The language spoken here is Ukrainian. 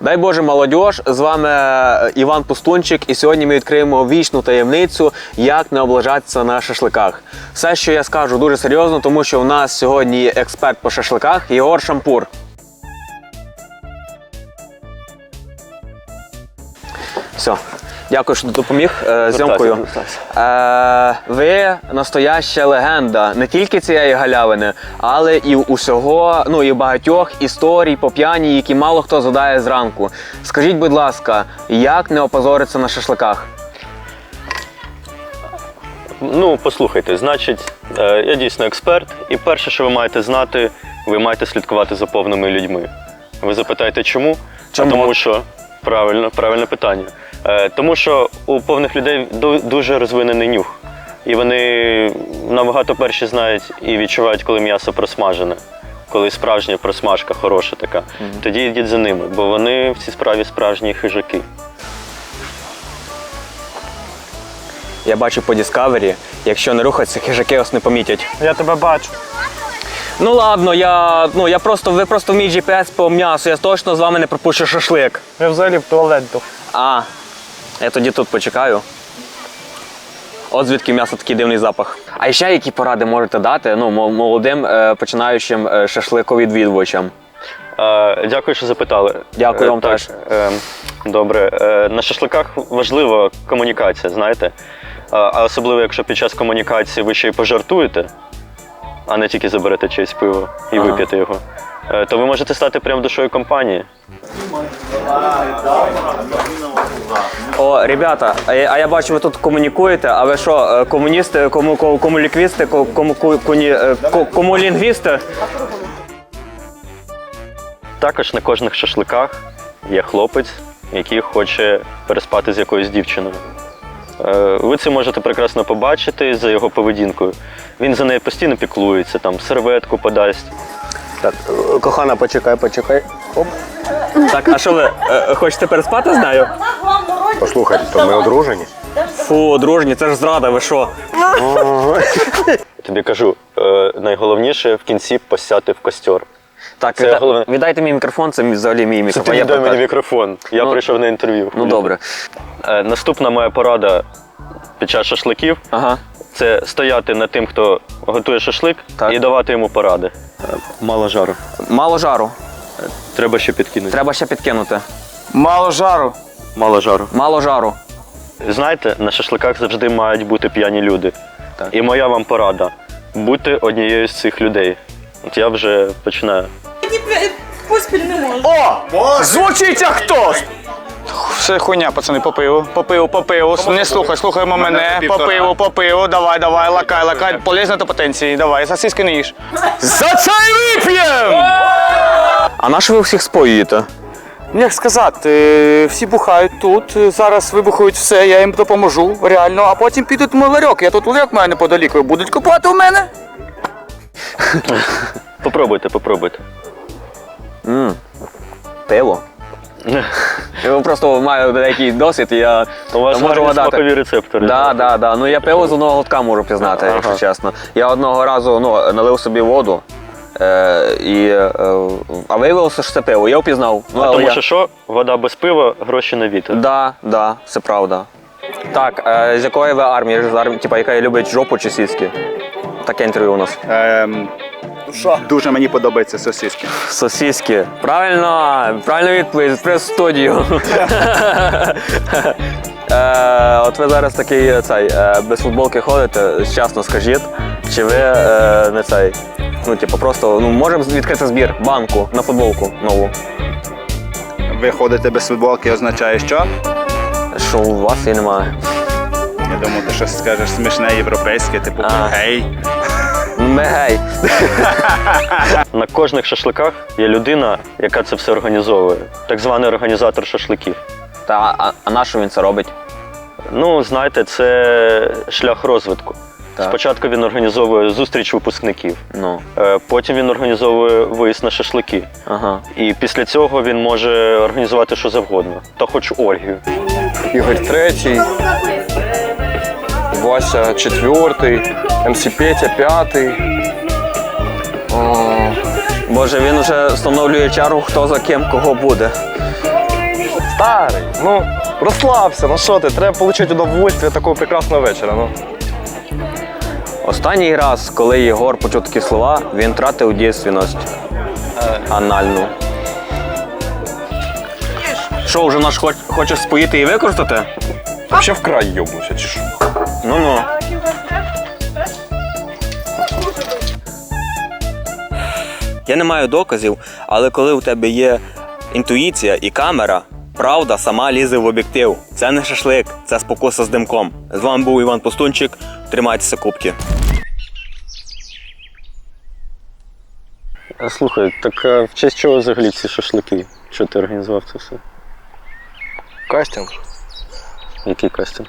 Дай Боже, молодіж, З вами е, Іван Пустунчик, і сьогодні ми відкриємо вічну таємницю, як не облажатися на шашликах. Все, що я скажу, дуже серйозно, тому що у нас сьогодні є експерт по шашликах Єгор Шампур. Все. Дякую, що допоміг е, зйомкою. Е, ви настояща легенда не тільки цієї галявини, але і усього, ну і багатьох історій по п'яні, які мало хто згадає зранку. Скажіть, будь ласка, як не опозоритися на шашликах? Ну, послухайте, значить, е, я дійсно експерт, і перше, що ви маєте знати, ви маєте слідкувати за повними людьми. Ви запитаєте, чому? Чому? А тому що правильно, правильне питання. Е, Тому що у повних людей дуже розвинений нюх. І вони набагато перші знають і відчувають, коли м'ясо просмажене, коли справжня просмажка хороша така. Тоді йдіть за ними, бо вони в цій справі справжні хижаки. Я бачу по Discovery, якщо не рухатися, хижаки вас не помітять. Я тебе бачу. Ну ладно, я, ну, я просто, ви просто в мій GPS по м'ясу, я точно з вами не пропущу шашлик. Я взагалі в туалет йду. А, я тоді тут почекаю. От звідки м'ясо такий дивний запах. А ще які поради можете дати ну, молодим е, починаючим е, шашликовідвідувачам? Е, Дякую, що запитали. Дякую Е, вам так, теж. е, Добре. Е, На шашликах важлива комунікація, знаєте. А особливо, якщо під час комунікації ви ще й пожартуєте, а не тільки заберете чиєсь пиво і Ага. вип'єте його, е, то ви можете стати прям душою компанії. О, ребята, а я, а я бачу, ви тут комунікуєте, а ви що, е, комуністи, кому, кому, кому ліквісти, кому, кому, куні, е, кому лінгвісти? Також на кожних шашликах є хлопець, який хоче переспати з якоюсь дівчиною. Е, Ви це можете прекрасно побачити за його поведінкою. Він за нею постійно піклується, там серветку подасть. Так, кохана, почекай, почекай. Оп. Так, а що ви хочете переспати з нею? Послухайте, то ми одружені. Фу, дружні, це ж зрада, ви що? Тобі кажу, е, найголовніше в кінці посяти в костер. Так, Це відда- головне. віддайте мій мікрофон, це взагалі мій Це мікрофон. ти я дай мені покажу. мікрофон. Я Ну, прийшов на інтерв'ю. Ну добре. Е, Наступна моя порада під час шашликів Ага. це стояти над тим, хто готує шашлик, Так. і давати йому поради. Мало жару. Мало жару. Треба ще підкинути. Треба ще підкинути. Мало жару. Мало жару. Мало жару. Знаєте, на шашликах завжди мають бути п'яні люди. Так. І моя вам порада бути однією з цих людей. От я вже починаю. Поспіль не можу. О! Звучить як хтось! Все хуйня, пацани, по пиву, по пиву, по пиву. Не слухай, слухаємо мене. По пиву, по пиву, давай, давай, лакай, лакай. Полізь до потенції, давай, сосиски не їж. За це й вип'єм! А на що ви всіх споюєте? Ну, Як сказати, всі бухають тут, зараз вибухають все, я їм допоможу, реально, а потім підуть в мій. Я тут ларьок маю неподалік, ви будуть купувати у мене. Попробуйте, попробуйте. м Пиво. Я просто маю деякий досвід, і я У вас можу гарні вгадати. смакові рецептори. Да, да, да. Ну я пиво з одного глотка можу пізнати, якщо чесно. Я одного разу ну, налив собі воду. Е, і, е, а виявилося, що це пиво. Я впізнав. Ну, А але тому я... що що? Вода без пива, гроші на вітер. Да, да, це правда. Так, е, з якої ви армії? З армії, типа, яка любить жопу чи сіськи? Таке інтерв'ю у нас. Ем, дуже мені подобаються сосиски. Сосиски. Правильно, правильно відповідь. Прес студію. Е, от ви зараз такий е, цей, е, без футболки ходите, чесно скажіть, чи ви е, не цей. Ну, типу, просто ну, можемо відкрити збір, банку на футболку нову. Ви ходите без футболки, означає що? Що у вас її немає. Я думаю, ти щось скажеш смішне європейське, типу А. гей. Ми гей. На кожних шашликах є людина, яка це все організовує. Так званий організатор шашликів. Та, а, а на що він це робить? Ну, знаєте, це шлях розвитку. Так. Спочатку він організовує зустріч випускників, Ну, е, потім він організовує виїзд на шашлики. ага. І після цього він може організувати що завгодно. Та хоч оргію. Ігор третій, Вася четвертий, МС Петя п'ятий. Боже, він вже встановлює чергу, хто за ким кого буде. Старий, ну розслабся, ну що ти, треба отримати удовольствие такого прекрасного вечора. Ну. Останній раз, коли Єгор почув такі слова, він втратив дійсність анальну. Що, вже наш хоч, хочеш споїти і використати? Вообще в край йобнувся, чи що? Ну ну. Я не маю доказів, але коли у тебе є інтуїція і камера, правда сама лізе в об'єктив. Це не шашлик, це спокуса з димком. З вами був Іван Пустунчик. Тримайтеся кубки. А слухай, так а в честь чого взагалі ці шашлики? Що ти організував це все? Кастинг. Який кастинг?